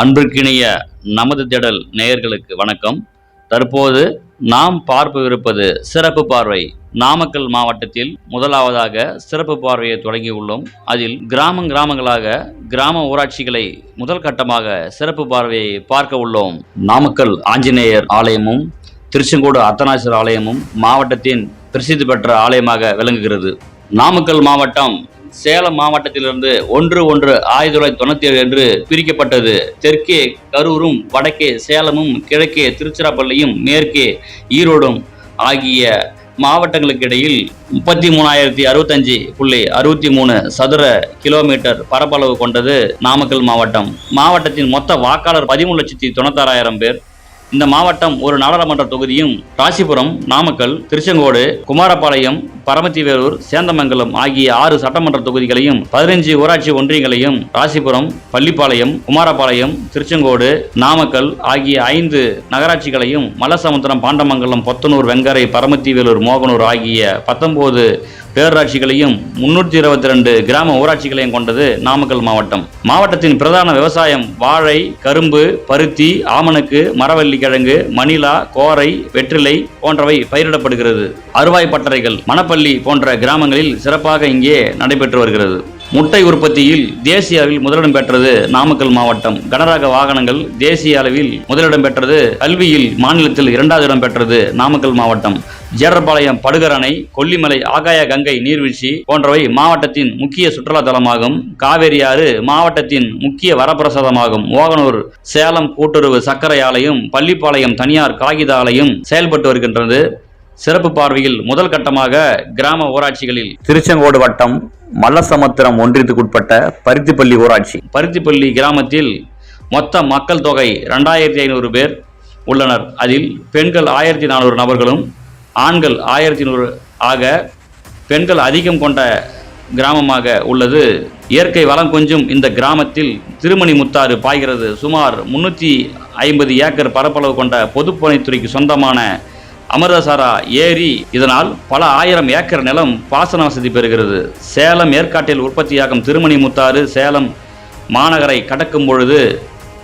அன்பிற்கிணைய நமது திடல் நேயர்களுக்கு வணக்கம். தற்போது நாம் பார்ப்பவிருப்பது சிறப்பு பார்வை நாமக்கல் மாவட்டத்தில் முதலாவதாக சிறப்பு பார்வையை தொடங்கியுள்ளோம் அதில் கிராமம் கிராமங்களாக கிராம ஊராட்சிகளை முதல் கட்டமாக சிறப்பு பார்வையை பார்க்க உள்ளோம். நாமக்கல் ஆஞ்சநேயர் ஆலயமும் திருச்செங்கோடு அர்த்தநாசர் ஆலயமும் மாவட்டத்தின் பிரசித்தி பெற்ற ஆலயமாக விளங்குகிறது. நாமக்கல் மாவட்டம் சேலம் மாவட்டத்திலிருந்து ஒன்று ஒன்று ஆயிரத்தி தொள்ளாயிரத்தி தொண்ணூத்தி ஏழு என்று பிரிக்கப்பட்டது. தெற்கே கரூரும் வடக்கே சேலமும் கிழக்கே திருச்சிராப்பள்ளியும் மேற்கே ஈரோடும் ஆகிய மாவட்டங்களுக்கு இடையில் முப்பத்தி மூணாயிரத்தி அறுபத்தஞ்சு புள்ளி அறுபத்தி மூணு சதுர கிலோமீட்டர் பரப்பளவு கொண்டது நாமக்கல் மாவட்டம். மாவட்டத்தின் மொத்த வாக்காளர் பதிமூணு லட்சத்தி தொண்ணூத்தாறாயிரம் பேர். இந்த மாவட்டம் ஒரு நாடாளுமன்ற தொகுதியும் ராசிபுரம் நாமக்கல் திருச்செங்கோடு குமாரபாளையம் பரமத்திவேலூர் சேந்தமங்கலம் ஆகிய ஆறு சட்டமன்ற தொகுதிகளையும் பதினைஞ்சு ஊராட்சி ஒன்றியங்களையும் ராசிபுரம் பள்ளிப்பாளையம் குமாரபாளையம் திருச்செங்கோடு நாமக்கல் ஆகிய ஐந்து நகராட்சிகளையும் மலசமுத்திரம் பாண்டமங்கலம் பொத்தனூர் வெங்கரை பரமத்திவேலூர் மோகனூர் ஆகிய பத்தொன்பது பேரூராட்சிகளையும் முன்னூற்றி இருபத்தி ரெண்டு கிராம ஊராட்சிகளையும் கொண்டது நாமக்கல் மாவட்டம். மாவட்டத்தின் பிரதான விவசாயம் வாழை கரும்பு பருத்தி ஆமணக்கு மரவள்ளி கிழங்கு மணிலா கோரை வெற்றிலை போன்றவை பயிரிடப்படுகிறது. அறுவாய் பட்டறைகள் மணப்பள்ளி போன்ற கிராமங்களில் சிறப்பாக இங்கே நடைபெற்று வருகிறது. முட்டை உற்பத்தியில் தேசிய அளவில் முதலிடம் பெற்றது நாமக்கல் மாவட்டம். கனரக வாகனங்கள் தேசிய அளவில் முதலிடம் பெற்றது கல்வியில் மாநிலத்தில் இரண்டாவது இடம் பெற்றது நாமக்கல் மாவட்டம். ஜேரபாளையம் படுகர் அணை கொல்லிமலை ஆகாய கங்கை நீர்வீழ்ச்சி போன்றவை மாவட்டத்தின் முக்கிய சுற்றுலா தலமாகும். காவேரி ஆறு மாவட்டத்தின் முக்கிய வரப்பிரசாதமாகும். ஓகனூர் சேலம் கூட்டுறவு சர்க்கரை ஆலையும் பள்ளிப்பாளையம் தனியார் காகித ஆலையும் செயல்பட்டு வருகின்றது. சிறப்பு பார்வையில் முதல் கட்டமாக கிராம ஊராட்சிகளில் திருச்செங்கோடு வட்டம் மல்லசமுத்திரம் ஒன்றியத்துக்குட்பட்ட பருத்திப்பள்ளி ஊராட்சி. பருத்திப்பள்ளி கிராமத்தில் மொத்த மக்கள் தொகை ரெண்டாயிரத்தி ஐநூறு பேர் உள்ளனர். அதில் பெண்கள் ஆயிரத்தி நானூறு நபர்களும் ஆண்கள் ஆயிரத்தி நூறு ஆக பெண்கள் அதிகம் கொண்ட கிராமமாக உள்ளது. இயற்கை வளம் கொஞ்சம் இந்த கிராமத்தில் திருமணி முத்தாறு பாய்கிறது. சுமார் முன்னூற்றி ஐம்பது ஏக்கர் பரப்பளவு கொண்ட பொதுப்பணித்துறைக்கு சொந்தமான அமிர்தசரா ஏரி. இதனால் பல ஆயிரம் ஏக்கர் நிலம் பாசன வசதி பெறுகிறது. சேலம் ஏற்காட்டில் உற்பத்தியாகும் திருமணி முத்தாறு சேலம் மாநகரை கடக்கும் பொழுது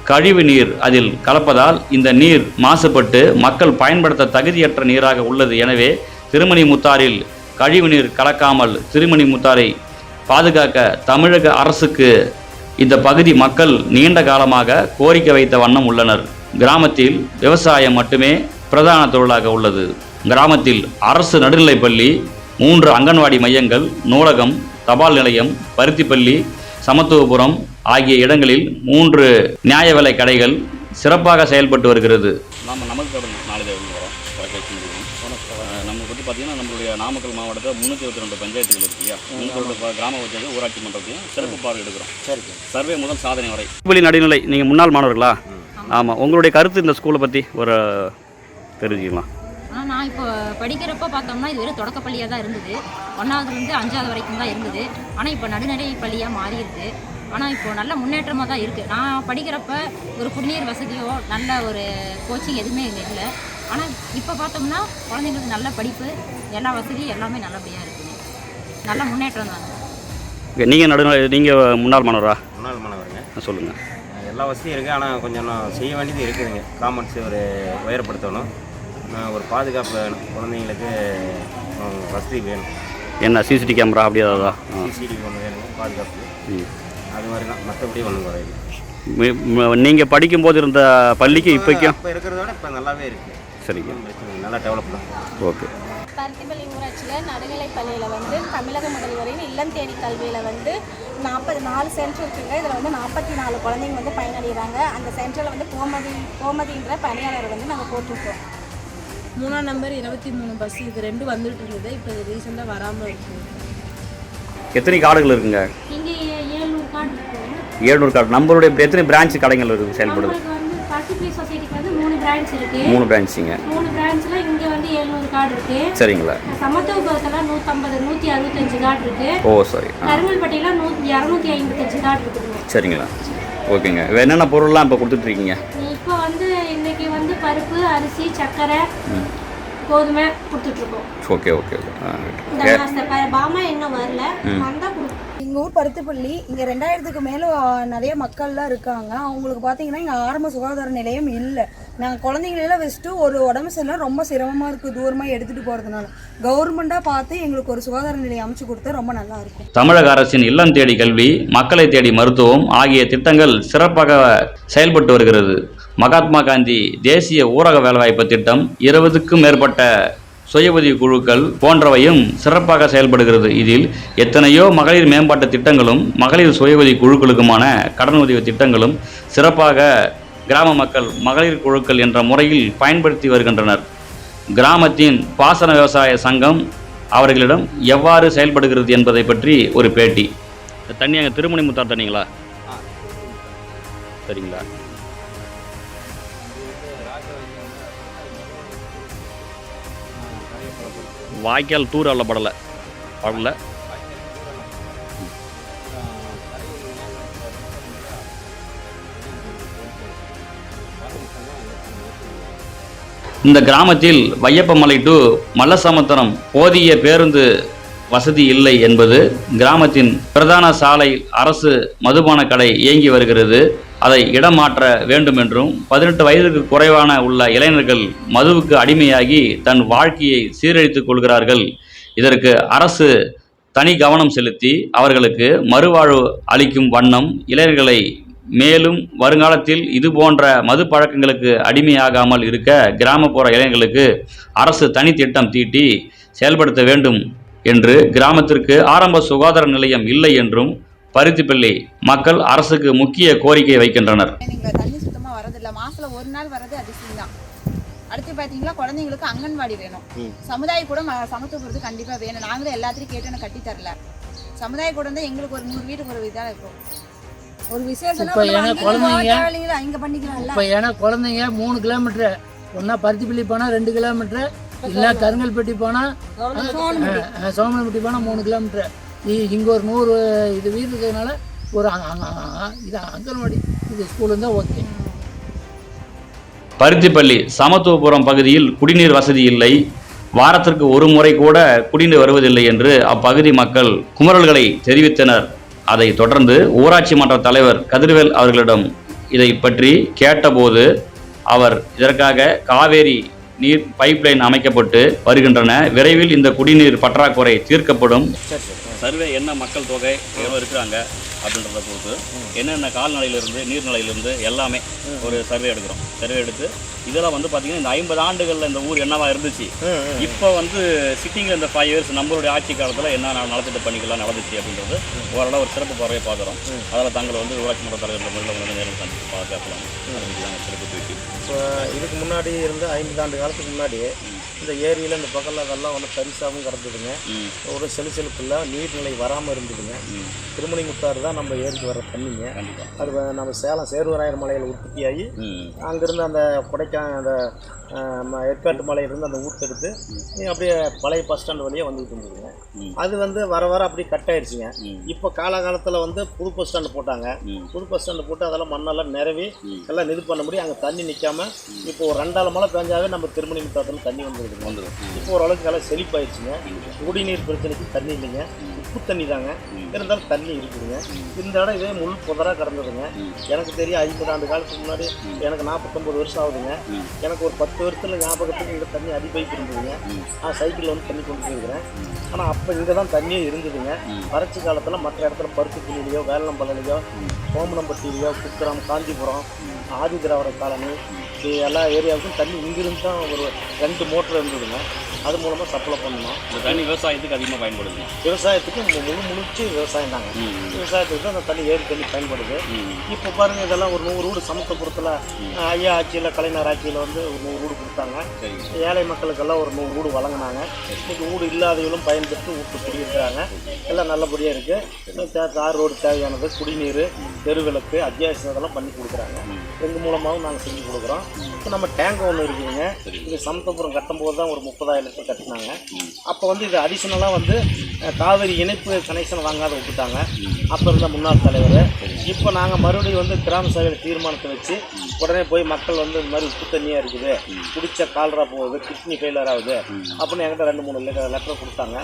கழிவு நீர் அதில் கலப்பதால் இந்த நீர் மாசுபட்டு மக்கள் பயன்படுத்த தகுதியற்ற நீராக உள்ளது. எனவே திருமணி முத்தாரில் கழிவு நீர் கலக்காமல் திருமணி முத்தாரை பாதுகாக்க தமிழக அரசுக்கு இந்த பகுதி மக்கள் நீண்ட காலமாக கோரிக்கை வைத்த வண்ணம் உள்ளனர். கிராமத்தில் விவசாயம் மட்டுமே பிரதான தொழிலாக உள்ளது. கிராமத்தில் அரசு நடுநிலைப்பள்ளி மூன்று அங்கன்வாடி மையங்கள் நூலகம் தபால் நிலையம் பருத்திப்பள்ளி சமத்துவபுரம் ஆகிய இடங்களில் மூன்று நியாய விலை கடைகள் சிறப்பாக செயல்பட்டு வருகிறது. நாம் நமது தொடர்ந்து நாளிதழ் வரோம். தொலைக்காட்சி நிறுவனம் நம்ம பற்றி பார்த்தீங்கன்னா நம்மளுடைய நாமக்கல் மாவட்டத்தில் முந்நூற்றி இருபத்தி ரெண்டு பஞ்சாயத்துகள் இருக்கு இல்லையா? முந்நூற்றி கிராம பஞ்சாயத்து ஊராட்சி மன்றத்தையும் சிறப்பு பார்வை எடுக்கிறோம். சரி சர்வே முதல் சாதனை வரை. பள்ளி நடுநிலை நீங்கள் முன்னாள் மாணவர்களா? ஆமாம் உங்களுடைய கருத்து இந்த ஸ்கூலை பற்றி ஒரு தெரிஞ்சுக்கலாம். ஆனால் நான் இப்போ படிக்கிறப்ப பார்த்தோம்னா இது வெறும் தொடக்கப்பள்ளியாக தான் இருந்தது. ஒன்றாவதுலேருந்து அஞ்சாவது வரைக்கும் தான் இருந்தது. ஆனால் இப்போ நடுநிலை பள்ளியாக மாறிடுது. ஆனால் இப்போ நல்ல முன்னேற்றமாக தான் இருக்குது நான் படிக்கிறப்ப ஒரு குடிநீர் வசதியோ நல்ல ஒரு கோச்சிங் எதுவுமே இங்கே இல்லை. ஆனால் இப்போ பார்த்தோம்னா குழந்தைங்களுக்கு நல்ல படிப்பு எல்லா வசதியும் எல்லாமே நல்லபடியாக இருக்குங்க. நல்ல முன்னேற்றம் தான். நீங்கள் நடுநிலை நீங்கள் முன்னாள் மாணவரா? முன்னாள் மாணவருங்க. சொல்லுங்கள் எல்லா வசதியும் இருக்குது ஆனால் கொஞ்சம் இன்னும் செய்ய வேண்டியது இருக்குதுங்க. காமர்ஸ் ஒரு உயரப்படுத்தணும் இன்னும் ஒரு பாதுகாப்பு வேணும் குழந்தைங்களுக்கு வசதி வேணும். என்ன சிசிடி கேமரா அப்படி ஏதாவதா? சிசிடிவி ஒன்று வேணுங்க பாதுகாப்பு. ம். அது மாதிரி தான். மற்றபடி ஒன்றும் குறையுது நீங்கள் படிக்கும்போது இருந்த பள்ளிக்கு இப்போக்கும் இப்போ இருக்கிறத விட இப்போ நல்லாவே இருக்குது சரிங்க. நல்லா டெவலப் தான் ஓகே. பருத்திப்பள்ளி ஊராட்சியில் நடுநிலைப் பள்ளியில் வந்து தமிழக முதல்வரின் இல்லம் தேடி கல்வியில் வந்து நாற்பது நாலு சென்டர் இருக்குங்க. இதில் வந்து நாற்பத்தி நாலு குழந்தைங்க வந்து பயனடைகிறாங்க. அந்த சென்டரில் வந்து கோமதி கோமதின்ற பணியாளர் வந்து நாங்கள் போட்டிருக்கோம். மூணாம் நம்பர் இருபத்தி மூணு பஸ் இது ரெண்டும் வந்துட்டு இருந்தது. இப்போ ரீசெண்டாக வராமல் இருக்குது எத்தனை கார்டுகள் இருக்குங்க? ஏழ்நூறு கார்டு. நம்மளுடைய எத்தனை பிரான்ச் கடைகள் இருக்குது செயல்படுது? மூணு பிரான்ச்சுங்க மூணு பிரான்ச்ல இங்க வந்து ஏழ்நூறு கார்டு இருக்கு. சரிங்களா? சமத்துவபுரத்துல நூற்றம்பது நூற்றி அறுபத்தஞ்சு கார்டு இருக்கு. ஓ சாரி. கருங்கல்பட்டியில நூற்றி இரநூத்தி ஐம்பத்தஞ்சு கார்டு இருக்குதுங்க. சரிங்களா? ஓகேங்க. வேறு என்னென்ன பொருள்லாம் இப்போ கொடுத்துட்ருக்கீங்க? இப்போ வந்து இன்னைக்கு வந்து பருப்பு அரிசி சர்க்கரை கோதுமை கொடுத்துட்டு இருக்கோம் ஓகே ஓகே. ஓகே பாமா இன்னும் வரல. வந்தா கொடுப்போம். எங்கள் ஊர் பருத்திப்பள்ளி இங்கே ரெண்டாயிரத்துக்கு மேலே நிறைய மக்கள்லாம் இருக்காங்க. அவங்களுக்கு பார்த்தீங்கன்னா இங்கே ஆரம்ப சுகாதார நிலையம் இல்லை. நாங்கள் குழந்தைங்களெல்லாம் வச்சுட்டு ஒரு உடம்பு சரியில்லை ரொம்ப சிரமமாக இருக்குது தூரமாக எடுத்துகிட்டு போகிறதுனால கவர்மெண்ட்டாக பார்த்து எங்களுக்கு ஒரு சுகாதார நிலையம் அமைச்சு கொடுத்தா ரொம்ப நல்லா இருக்கும். தமிழக அரசின் இல்லம் தேடி கல்வி மக்களை தேடி மருத்துவம் ஆகிய திட்டங்கள் சிறப்பாக செயல்பட்டு வருகிறது. மகாத்மா காந்தி தேசிய ஊரக வேலைவாய்ப்பு திட்டம் இருபதுக்கும் மேற்பட்ட சுய உதவி குழுக்கள் போன்றவையும் சிறப்பாக செயல்படுகிறது. இதில் எத்தனையோ மகளிர் மேம்பாட்டு திட்டங்களும் மகளிர் சுய உதவி குழுக்களுக்குமான கடன் உதவி திட்டங்களும் சிறப்பாக கிராம மக்கள் மகளிர் குழுக்கள் என்ற முறையில் பயன்படுத்தி வருகின்றனர். கிராமத்தின் பாசன விவசாய சங்கம் அவர்களிடம் எவ்வாறு செயல்படுகிறது என்பதை பற்றி ஒரு பேட்டி. தண்ணி அங்கே திருமணி முத்தார் தண்ணிங்களா சரிங்களா? வாய்க்கால் தூர் அல்லப்படலை படல. இந்த கிராமத்தில் வையப்பமலை டு மல்லசமுத்திரம் போதிய பேருந்து வசதி இல்லை என்பது கிராமத்தின் பிரதான சாலையில் அரசு மதுபான கடை இயங்கி வருகிறது. அதை இடம் மாற்ற வேண்டும் என்றும் பதினெட்டு வயதுக்கு குறைவான உள்ள இளைஞர்கள் மதுவுக்கு அடிமையாகி தன் வாழ்க்கையை சீரழித்துக் கொள்கிறார்கள். இதற்கு அரசு தனி கவனம் செலுத்தி அவர்களுக்கு மறுவாழ்வு அளிக்கும் வண்ணம் இளைஞர்களை மேலும் வருங்காலத்தில் இது போன்ற மது பழக்கங்களுக்கு அடிமையாகாமல் இருக்க கிராமப்புற இளைஞர்களுக்கு அரசு தனி திட்டம் தீட்டி செயல்படுத்த வேண்டும். என்று கிராமத்திற்கு ஆரம்ப சுகாதார நிலையம் இல்லை என்றும் பருத்திப்பள்ளி மக்கள் அரசுக்கு முக்கிய கோரிக்கை வைக்கின்றனர். தண்ணி சுத்தமாக வரதில்லை. மாசத்துல ஒரு நாள் வர்றது அதிசயம் தான். அடுத்து பார்த்தீங்கன்னா குழந்தைங்களுக்கு அங்கன்வாடி வேணும். சமுதாய கூட ம- சமத்துவ கண்டிப்பாக வேணும். நாங்களும் எல்லாத்தையும் கேட்டு எனக்கு கட்டி தரல. சமுதாய கூட தான் எங்களுக்கு ஒரு நூறு வீட்டுக்கு ஒரு இதாக இருக்கும். ஒரு விசேஷம் இப்ப ஏன்னா குழந்தைங்க- இங்கே இப்போ ஏன்னா குழந்தைங்க மூணு கிலோமீட்ரு ஒன்றா பருத்திப்பள்ளி போனால் ரெண்டு கிலோமீட்ரு இல்லை கருங்கல்பட்டி போனால் சோமனப்பட்டி போனால் மூணு கிலோமீட்ரு இங்கே ஒரு நூறு இது வீடு இருக்கிறதுனால ஒரு இது அங்கன்வாடி இது ஸ்கூல் இருந்தால் ஓகே பருத்திப்பள்ளி சமத்துவபுரம் பகுதியில் குடிநீர் வசதி இல்லை. வாரத்திற்கு ஒரு முறை கூட குடிநீர் வருவதில்லை என்று அப்பகுதி மக்கள் குமரல்களை தெரிவித்தனர். அதை தொடர்ந்து ஊராட்சி மன்ற தலைவர் கதிர்வேல் அவர்களிடம் இதை பற்றி கேட்டபோது அவர் இதற்காக காவேரி நீர் பைப்லைன் அமைக்கப்பட்டு வருகின்றன. விரைவில் இந்த குடிநீர் பற்றாக்குறை தீர்க்கப்படும். சர்வே என்ன மக்கள் தொகை? எவ்வளோ இருக்கிறாங்க? அப்படின்றத பொறுத்து என்னென்ன கால்நடையிலிருந்து நீர்நிலையிலிருந்து எல்லாமே ஒரு சர்வே எடுக்கிறோம். சர்வே எடுத்து இதெல்லாம் வந்து பார்த்தீங்கன்னா இந்த ஐம்பது ஆண்டுகளில் இந்த ஊர் என்னவா இருந்துச்சு? இப்போ வந்து சிட்டிங்கில் இந்த ஃபைவ் இயர்ஸ் நம்மளுடைய ஆட்சி காலத்தில் என்ன ந- நலத்திட்ட பணிகள்லாம் நடந்துச்சு அப்படின்றது ஓரளவு ஒரு சிறப்பு பார்வையை பார்க்குறோம். அதில் தங்களை வந்து ஊராட்சி மன்ற தலைவர் முறையில் வந்து நேரில் சந்தித்து பார்க்கலாம். சிறப்பு பேட்டி. இப்போ இதுக்கு முன்னாடி இருந்து ஐம்பது ஆண்டு காலத்துக்கு முன்னாடி இந்த ஏரியில் இந்த பக்கத்தில் அதெல்லாம் ஒன்றும் தரிசாகவும் கிடந்ததுங்க ஒரு செலுசெலுப்பில் நீர்நிலை வராமல் இருந்ததுங்க. ம். திருமணி முத்தாறு தான் நம்ம ஏரிக்கு வர தண்ணிங்க. அது நம்ம சேலம் சேர்வராயர் மலையில் உற்பத்தியாகி அங்கேருந்து அந்த கொடைக்கா அந்த ஏற்காட்டு மலையிலிருந்து அந்த ஊட்டெடுத்து அப்படியே பழைய பஸ் ஸ்டாண்ட் வழியாக வந்துட்டு இருந்ததுங்க. அது வந்து வர வர அப்படியே கட் ஆயிடுச்சுங்க இப்போ காலகாலத்தில் வந்து புது பஸ் ஸ்டாண்டு போட்டாங்க. புது பஸ் ஸ்டாண்டு போட்டு அதெல்லாம் மண்ணெல்லாம் நிரவி. எல்லாம் இது பண்ண முடியும். அங்கே தண்ணி நிற்காம இப்போ ஒரு ரெண்டாள் மழை பெஞ்சாவே நம்ம திருமணி முத்தாத்தில் தண்ணி வந்துருக்குங்க வந்துடும். இப்போ ஓரளவுக்கு நல்லா செழிப்பாயிடுச்சுங்க குடிநீர் பிரச்சனைக்கு தண்ணி இல்லைங்க. உப்பு தண்ணி தாங்க. இருந்தாலும் தண்ணி இருக்குதுங்க. இந்த இடம் இதே முள் புதராக கிடந்ததுங்க. எனக்கு தெரியும் ஐம்பது ஆண்டு காலத்துக்கு முன்னாடி எனக்கு நாற்பத்தொம்பது வருஷம் ஆகுதுங்க. எனக்கு ஒரு பத்து வருஷத்தில் ஞாபகத்துக்கு இங்கே தண்ணி அடிப்பைப்பு இருந்ததுங்க. நான் சைக்கிளில் வந்து தண்ணி கொண்டு போயிருக்கிறேன். ஆனால் அப்போ இங்கே தான் தண்ணியே இருந்ததுங்க. வறட்சி காலத்தில் மற்ற இடத்துல பருத்திக்குழிலையோ வேலம்பலையோ சோமனம்பட்டியிலையோ குத்திரம் காஞ்சிபுரம் ஆதி திராவிட காலனி இது எல்லா ஏரியாவுக்கும் தண்ணி இங்கிருந்து தான் ஒரு ரெண்டு மோட்டர் இருந்ததுங்க. அது மூலமாக சப்ளை பண்ணோம். இந்த தண்ணி விவசாயத்துக்கு அதிகமாக பயன்படுதுங்க விவசாயத்துக்கு மு- முழு முழுச்சு விவசாயம் தாங்க. விவசாயத்துக்கு தான் அந்த தண்ணி ஏரி தண்ணி பயன்படுது. இப்போ பாருங்க இதெல்லாம் ஒரு நூறு வீடு சமத்துவபுரத்தில் ஐயா ஆட்சியில் கலைஞர் ஆட்சியில் வந்து ஒரு நூறு வீடு கொடுத்தாங்க. ஏழை மக்களுக்கெல்லாம் ஒரு நூறு வீடு வழங்கினாங்க. இன்னைக்கு வீடு இல்லாதவங்களும் பயன்பெற்று வீட்டு குடியிருக்கிறாங்க. எல்லாம் நல்லபடியாக இருக்குது தார் ரோடு தேவையானது குடிநீர் தெருவிளக்கு அத்தியாவசியம் இதெல்லாம் பண்ணி கொடுக்குறாங்க. எங்கள் மூலமாகவும் நாங்கள் செஞ்சு கொடுக்குறோம். இப்போ நம்ம டேங்க் ஒன்று இருக்குதுங்க. இது சமத்தபுரம் கட்டும்போது தான் ஒரு முப்பதாயிரம் லிட்டர் கட்டினாங்க. அப்போ வந்து இது அடிஷ்னலாக வந்து காவிரி இணைப்பு கனெக்ஷன் வாங்காத விட்டுட்டாங்க. அப்போ இருந்த முன்னாள் தலைவர். இப்போ நாங்கள் மறுபடியும் வந்து கிராம சபையில் தீர்மானத்தை வச்சு உடனே போய் மக்கள் வந்து இந்த மாதிரி உப்பு தண்ணியாக இருக்குது. குடிச்ச கால்ரா போகுது கிட்னி ஃபெயிலர் ஆகுது. அப்படின்னு என்கிட்ட ரெண்டு மூணு லெட்டர் கொடுத்தாங்க.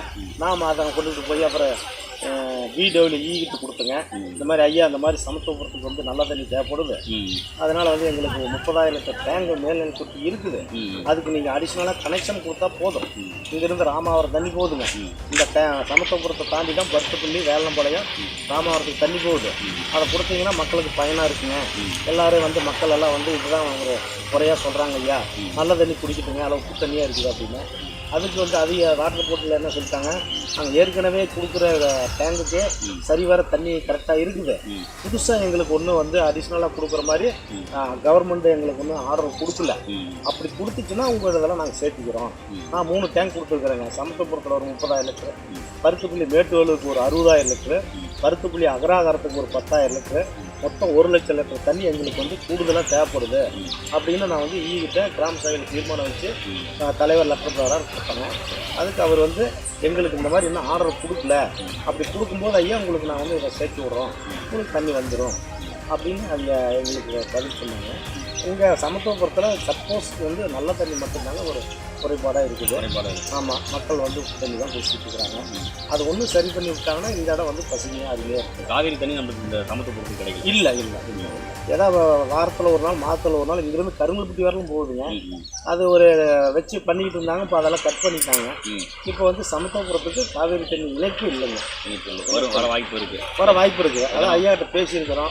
நாம் அதை கொண்டுட்டு போய் அப்புறம் ஈகிட்டு கொடுத்துங்க. இந்த மாதிரி ஐயா இந்த மாதிரி சமத்துவபுரத்துக்கு வந்து நல்ல தண்ணி தேவைப்படுது. அதனால் வந்து எங்களுக்கு முப்பதாயிரம் லிட்டர் டேங்கு மேல்நிலை தொட்டி இருக்குது. அதுக்கு நீங்கள் அடிஷ்னலாக கனெக்ஷன் கொடுத்தா போதும். இங்கேருந்து ராமாவரம் தண்ணி போகுதுங்க. இந்த டே சமத்துவபுரத்தை தாண்டி தான் பருத்துப்பள்ளி வேலம்பாளையம் ராமாவரத்துக்கு தண்ணி போகுது. அதை கொடுத்தீங்கன்னா மக்களுக்கு பயனாக இருக்குங்க. எல்லாரும் வந்து மக்கள் எல்லாம் வந்து இதுதான் ஒரு குறையாக சொல்கிறாங்க ஐயா. நல்ல தண்ணி குடிக்கட்டுங்க அளவு உப்பு தண்ணியாக இருக்குது அப்படின்னு. அதுக்கு வந்து அதிக வாட்டர் போர்ட்டில் என்ன சொல்லிட்டாங்க நாங்கள் ஏற்கனவே கொடுக்குற டேங்குக்கு சரிவர தண்ணி கரெக்டாக இருக்குது. புதுசாக எங்களுக்கு ஒன்றும் வந்து அடிஷ்னலாக கொடுக்குற மாதிரி கவர்மெண்ட் எங்களுக்கு ஒன்றும் ஆர்டர் கொடுக்கல. அப்படி கொடுத்துச்சுன்னா உங்கள் இதெல்லாம் நாங்கள் சேர்த்துக்கிறோம் நான் மூணு டேங்க் கொடுத்துருக்குறேங்க. சமத்துவபுரத்தில் ஒரு முப்பதாயிரம் லிட்டரு பருத்துப்புள்ளி மேட்டுவலுக்கு ஒரு அறுபதாயிரம் லிட்டரு பருத்துப்புள்ளி அகராகாரத்துக்கு ஒரு பத்தாயிரம் லிட்டரு மொத்தம் ஒரு லட்சம் லிட்டர் தண்ணி எங்களுக்கு வந்து கூடுதலாக தேவைப்படுது. அப்படின்னு நான் வந்து ஈகிட்ட கிராம சபையில் தீர்மானம் வச்சு தலைவர் லெட்டர் பிரகாரம் கொடுத்தாங்க அதுக்கு அவர் வந்து எங்களுக்கு இந்த மாதிரி இன்னும் ஆர்டர் கொடுக்கல. அப்படி கொடுக்கும்போது ஐயா உங்களுக்கு நான் வந்து இதை சேர்த்து விட்றோம். உங்களுக்கு தண்ணி வந்துடும் அப்படின்னு அந்த எங்களுக்கு பதில் சொன்னாங்க. இங்கே சமத்துவபுரத்தில் சப்போஸ் வந்து நல்ல தண்ணி மட்டும்தாங்க ஒரு குறைபாடாக இருக்குது. குறைபாடு ஆமாம் மக்கள் வந்து தண்ணி தான் குடிச்சிட்டு இருக்கிறாங்க அது ஒன்றும் சரி பண்ணி விட்டாங்கன்னா இந்த இடம் வந்து பசுமையாக அருமையாக இருக்குது காவிரி தண்ணி நம்மளுக்கு இந்த சமத்துவபுரத்துக்கு கிடைக்கல. இல்லை இல்லை. ஏதாவது வாரத்தில் ஒரு நாள் மாதத்தில் ஒரு நாள் இங்கிருந்து கருங்கல்பட்டி வரலும் போகுதுங்க. அது ஒரு வச்சு பண்ணிக்கிட்டு இருந்தாங்க இப்போ அதெல்லாம் கட் பண்ணிட்டாங்க. இப்போ வந்து சமத்துவபுரத்துக்கு காவேரி தண்ணி இணைப்பு இல்லைங்க. வர வாய்ப்பு இருக்கு. வர வாய்ப்பு இருக்குது அதான் ஐயாட்ட பேசியிருக்கிறோம்.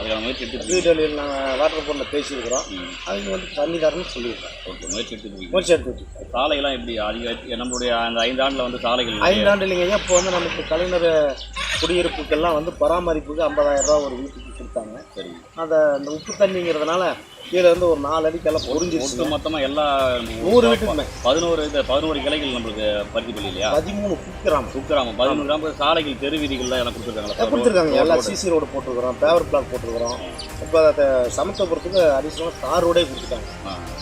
வீடுகளில் நாங்கள் வாட்டர் போர்டில் பேசியிருக்கிறோம். அவங்க வந்து தண்ணி தரணும்னு சொல்லியிருக்கோம். ஓகே முயற்சி எடுத்துட்டு முயற்சி எடுத்துட்டு சாலையெல்லாம் எப்படி? அதிக நம்மளுடைய அந்த ஐந்து ஆண்டுல வந்து சாலைகள் ஐந்தாண்டு இல்லைங்க இப்போ வந்து நமக்கு கலைஞர் குடியிருப்புக்கெல்லாம் வந்து பராமரிப்புக்கு ஐம்பதாயிரம் ரூபா ஒரு வீட்டுக்கு கொடுத்தாங்க சரி. அந்த அந்த உப்பு தண்ணிங்கிறதுனால கீழே இருந்து ஒரு நாலு அடிக்கெல்லாம் ஒட்டு பொறிஞ்சிருச்சு மொத்தமா எல்லா நூறு வீட்டுக்குமே. பதினோரு இந்த பதினோரு கிளைகள் நம்மளுக்கு பருத்திப்பள்ளி இல்லையா? பதிமூணு குக்கிராமம் குக்கிராமம் பதினோரு கிராமம் சாலைகள் தெரு வீதிகள்லாம் எல்லாம் கொடுத்துருக்காங்களா கொடுத்துருக்காங்க. எல்லாம் சிசி ரோடு போட்டிருக்கிறோம் பேவர் பிளாக் போட்டிருக்கிறோம். இப்போ அதை சமத்துவபுரத்துக்கு அடிஷனலாக தார் ரோடே கொடுத்துட்டாங்க.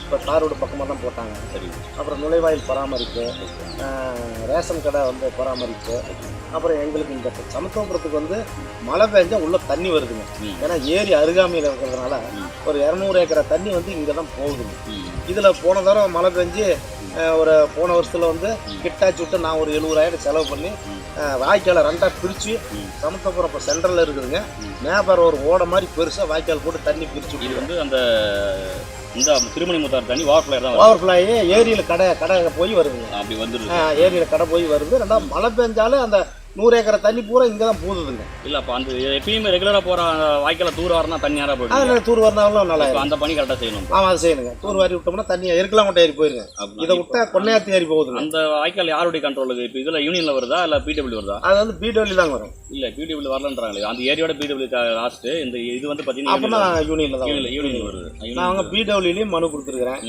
இப்போ தார் ரோடு பக்கமாக தான் போட்டாங்க. சரி. அப்புறம் நுழைவாயில் பராமரிப்பு ரேஷன் கடை வந்து பராமரிப்பு அப்புறம் எங்களுக்கு இந்த சமத்துவபுரத்துக்கு வந்து மழை பெஞ்சா உள்ள தண்ணி வருதுங்க. ஏன்னா ஏரி அருகாமையில் இருக்கிறதுனால ஒரு இரநூறு ஏக்கரை தண்ணி வந்து இங்கே தான் போகுதுங்க. இதில் போன தடவை மழை பெஞ்சு ஒரு போன வருஷத்தில் வந்து கிட்டாச்சு விட்டு நான் ஒரு எழுபதாயிரம் செலவு பண்ணி வாய்க்காலை ரெண்டாக பிரித்து சமத்துவபுரம் இப்போ சென்ட்ரலில் இருக்குதுங்க மேப்பார் ஒரு ஓடை மாதிரி பெருசாக வாய்க்கால் போட்டு தண்ணி பிரித்து இது வந்து அந்த இந்த திருமணி முத்தார் தண்ணி ஓவர் ஃப்ளோ தான். ஓவர் ஃப்ளாயி ஏரியில் கடை கடை போய் வருதுங்க அப்படி வந்துருது ஆஹ், ஏரியில் கடை போய் வருது ரெண்டாவது மழை பெஞ்சாலும் அந்த நூறு ஏக்கரை தண்ணி பூரா இங்கே தான் போகுதுங்க. இல்ல அப்ப அந்த எப்பயுமே ரெகுலரா போற அந்த வாய்க்கால தூர் வரனா தண்ணி யாரா போயிடும் அதில் தூர் வரனாலும் நல்லா அந்த பணி கரெக்டா செய்யணும். ஆமாம் அது செய்யணுங்க. தூர் வாரி விட்டோம்னா தண்ணி இருக்கலாம் கொண்டு ஏறி போயிருங்க. இதை விட்டா கொன்னையாத்தி ஏறி போகுதுங்க. அந்த வாய்க்கால் யாருடைய கண்ட்ரோலுக்கு இப்போ இதுல யூனியன்ல வருதா இல்ல பிடபிள்யூ வருதா? அது வந்து பிடபிள்யூ தாங்க வரும். இல்ல பிடபிள்யூ வரலன்றாங்களே. அந்த ஏரியோட பிடபிள்யூ லாஸ்ட் இந்த இது வந்து அப்போனா பாத்தீங்கன்னா யூனியனில் தான் யூனியன் வரும். யூனியன் வருது. நான் அவங்க பிடபிள்யூலையும் மனு கொடுத்துருக்குறேன்.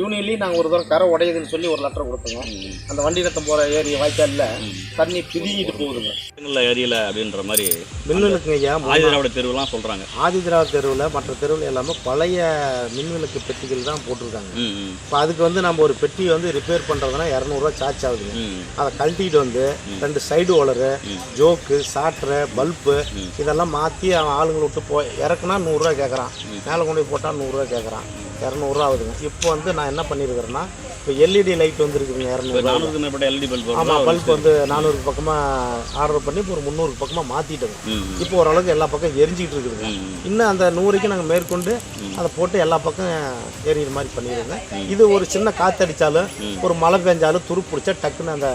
யூனியன்லேயும் நாங்கள் ஒரு தடவை கரை உடையுதுன்னு சொல்லி ஒரு லெட்டர் கொடுத்தோங்க அந்த வண்டி ரத்தம் போகிற ஏரியா வாய்க்காலில் தண்ணி போகுதுங்க ஏரியில அப்படின்ற மாதிரி மின்விளக்குங்க ஐயா ஆயுதராவோட தெருவுலாம் சொல்றாங்க. ஆதிதிராவ் தெருவில் மற்ற தெருவில் எல்லாமே பழைய மின்விளக்கு பெட்டிகள் தான் போட்டிருக்காங்க. இப்போ அதுக்கு வந்து நம்ம ஒரு பெட்டியை வந்து ரிப்பேர் பண்ணுறதுனா இரநூறுவா சார்ஜ் ஆகுதுங்க. அதை கழட்டிட்டு வந்து ரெண்டு சைடு ஓலரு ஜோக்கு சாட்ரு பல்பு இதெல்லாம் மாற்றி அவன் ஆளுங்களை விட்டு போய் இறக்குனா நூறுரூவா கேட்குறான் மேலே கொண்டு போய் போட்டால் நூறுரூவா கேட்குறான் இரநூறுவா ஆகுதுங்க. இப்போ வந்து நான் என்ன பண்ணியிருக்கிறேன்னா இப்போ எல்இடி லைட் வந்துருக்குதுங்க மேற்பட்ட எல்இடி பல்ப் ஆமாம் பல்ப் வந்து நானூறுக்கு பக்கமாக ஆர்டர் பண்ணி இப்போ ஒரு முந்நூறுக்கு பக்கமாக மாற்றிட்டோங்க இப்போ ஓரளவுக்கு எல்லா பக்கம் எரிஞ்சிக்கிட்டு இருக்குதுங்க. இன்னும் அந்த நூறுக்கு நாங்கள் மேற்கொண்டு அதை போட்டு எல்லா பக்கம் எரியிற மாதிரி பண்ணிடுங்க. இது ஒரு சின்ன காத்தடிச்சாலும் ஒரு மழை பெஞ்சாலும் துரு பிடிச்சா டக்குன்னு அந்த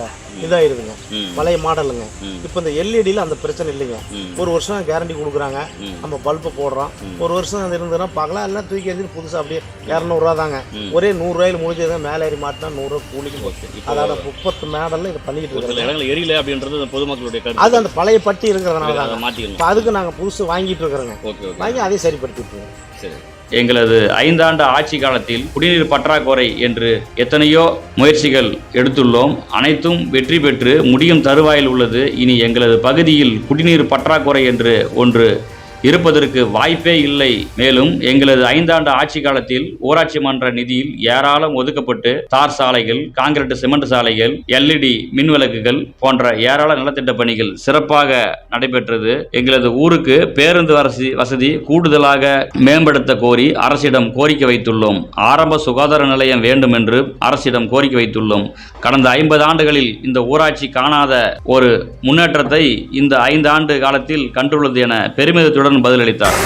இதாயிருதுங்க. ம். பழைய மாடலுங்க. இப்போ இந்த எல்இடியில் அந்த பிரச்சனை இல்லைங்க. ஒரு வருஷம் கேரண்டி கொடுக்குறாங்க. நம்ம பல்பை போடுறோம். ஒரு வருஷம் அது இருந்ததுன்னா பார்க்கலாம். எல்லாம் தூக்கி எரிஞ்சு புதுசாக அப்படியே இரநூறுவா தாங்க. ஒரே நூறுரூவாயில் முடிஞ்சதுங்க. மேலே ஏறி மாட்டினா நூறுரூவா கூலிக்கு அதோட முப்பத்து மேடலில் இதை இருக்கிறோம் இடங்கள் எரியல அப்படின்றது பொதுமக்களுடைய அது அந்த பழைய பட்டி இருக்கிறதுனால அதை தாங்க. மாற்றிக்கணும் இப்போ அதுக்கு நாங்கள் புதுசு வாங்கிட்டு இருக்கிறோங்க. Okay okay. வாங்கி அதை சரிப்படுத்திட்டு சரி. எங்களது ஐந்தாண்டு ஆட்சி காலத்தில் குடிநீர் பற்றாக்குறை என்று எத்தனையோ முயற்சிகள் எடுத்துள்ளோம். அனைத்தும் வெற்றி பெற்று முடியும் தருவாயில் உள்ளது. இனி எங்களது பகுதியில் குடிநீர் பற்றாக்குறை என்று ஒன்று இருப்பதற்கு வாய்ப்பே இல்லை. மேலும் எங்களது ஐந்தாண்டு ஆட்சி காலத்தில் ஊராட்சி மன்ற நிதியில் ஏராளம் ஒதுக்கப்பட்டு தார் சாலைகள் காங்கிரீட் சிமெண்ட் சாலைகள் எல்இடி மின் விளக்குகள் போன்ற ஏராள நலத்திட்ட பணிகள் சிறப்பாக நடைபெற்றது. எங்களது ஊருக்கு பேருந்து வசதி வசதி கூடுதலாக மேம்படுத்த கோரி அரசிடம் கோரிக்கை வைத்துள்ளோம். ஆரம்ப சுகாதார நிலையம் வேண்டும் என்று அரசிடம் கோரிக்கை வைத்துள்ளோம். கடந்த ஐம்பது ஆண்டுகளில் இந்த ஊராட்சி காணாத ஒரு முன்னேற்றத்தை இந்த ஐந்து ஆண்டு காலத்தில் கண்டுள்ளது என பெருமிதத்துடன் பதிலளித்தார்.